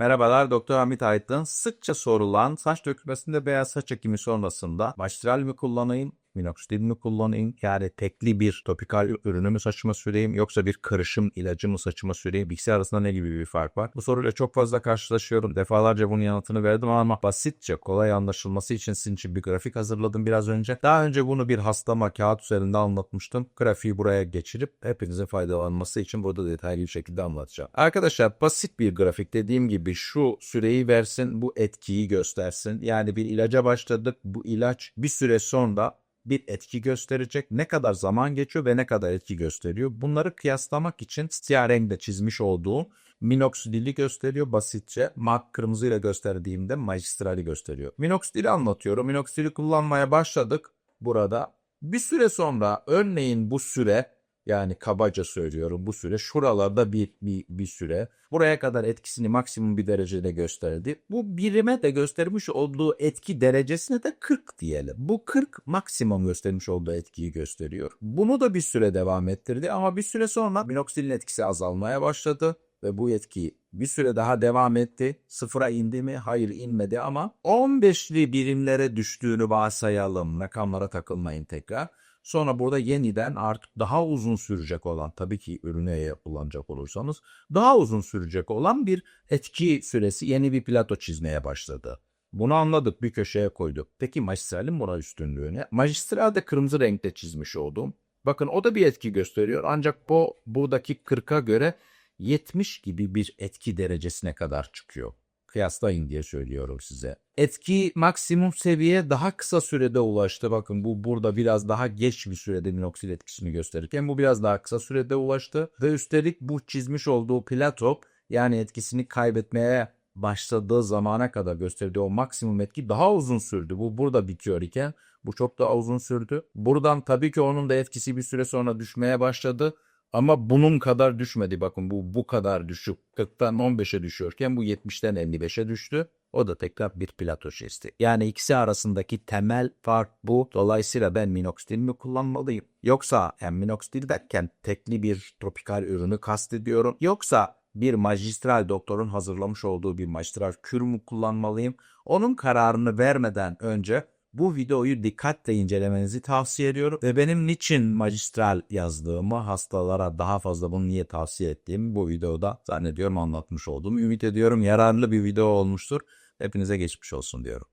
Merhabalar Doktor Hamit Aydın. Sıkça sorulan saç dökülmesinde veya saç ekimi sonrasında baştiral mi kullanayım, minoxidil mi kullanayım? Yani tekli bir topikal ürünü mü saçıma süreyim yoksa bir karışım ilacı mı saçıma süreyim? İkisi arasında ne gibi bir fark var? Bu soruyla çok fazla karşılaşıyorum. Defalarca bunun yanıtını verdim ama basitçe kolay anlaşılması için sizin için bir grafik hazırladım biraz önce. Daha önce bunu bir hastama kağıt üzerinde anlatmıştım. Grafiği buraya geçirip hepinizin faydalanması için burada detaylı bir şekilde anlatacağım. Arkadaşlar basit bir grafik dediğim gibi şu süreyi versin bu etkiyi göstersin. Yani bir ilaca başladık bu ilaç bir süre sonra bir etki gösterecek. Ne kadar zaman geçiyor ve ne kadar etki gösteriyor. Bunları kıyaslamak için siyah renkle çizmiş olduğum minoxidili gösteriyor basitçe. Mak kırmızıyla gösterdiğimde magistrali gösteriyor. Minoxidili anlatıyorum. Minoxidili kullanmaya başladık burada. Bir süre sonra örneğin bu süre yani kabaca söylüyorum bu süre şuralarda bir, bir, bir süre buraya kadar etkisini maksimum bir derecede gösterdi. Bu birime de göstermiş olduğu etki derecesine de 40 diyelim. Bu 40 maksimum göstermiş olduğu etkiyi gösteriyor. Bunu da bir süre devam ettirdi ama bir süre sonra minoksilin etkisi azalmaya başladı ve bu etki bir süre daha devam etti. Sıfıra indi mi? Hayır inmedi ama 15'li birimlere düştüğünü varsayalım. Rakamlara takılmayın tekrar. Sonra burada yeniden artık daha uzun sürecek olan tabii ki ürüne kullanacak olursanız daha uzun sürecek olan bir etki süresi yeni bir plato çizmeye başladı. Bunu anladık bir köşeye koyduk. Peki magistralin buna üstünlüğü ne? Magistral de kırmızı renkte çizmiş oldum. Bakın o da bir etki gösteriyor ancak bu buradaki 40'a göre 70 gibi bir etki derecesine kadar çıkıyor. Kıyaslayın diye söylüyorum size. Etki maksimum seviye daha kısa sürede ulaştı. Bakın bu burada biraz daha geç bir sürede minoksil etkisini gösterirken bu biraz daha kısa sürede ulaştı. Ve üstelik bu çizmiş olduğu plato yani etkisini kaybetmeye başladığı zamana kadar gösterdiği o maksimum etki daha uzun sürdü. Bu burada bitiyor iken bu çok daha uzun sürdü. Buradan tabii ki onun da etkisi bir süre sonra düşmeye başladı. Ama bunun kadar düşmedi. Bakın bu bu kadar düşük. 40'tan 15'e düşüyorken bu 70'ten 55'e düştü. O da tekrar bir plato şesti. Yani ikisi arasındaki temel fark bu. Dolayısıyla ben minoxidil mi kullanmalıyım? Yoksa yani minoxidil derken tekli bir tropikal ürünü kastediyorum. Yoksa bir magistral doktorun hazırlamış olduğu bir magistral kür mü kullanmalıyım? Onun kararını vermeden önce bu videoyu dikkatle incelemenizi tavsiye ediyorum ve benim niçin magistral yazdığımı hastalara daha fazla bunu niye tavsiye ettiğimi bu videoda zannediyorum anlatmış oldum. Ümit ediyorum yararlı bir video olmuştur. Hepinize geçmiş olsun diyorum.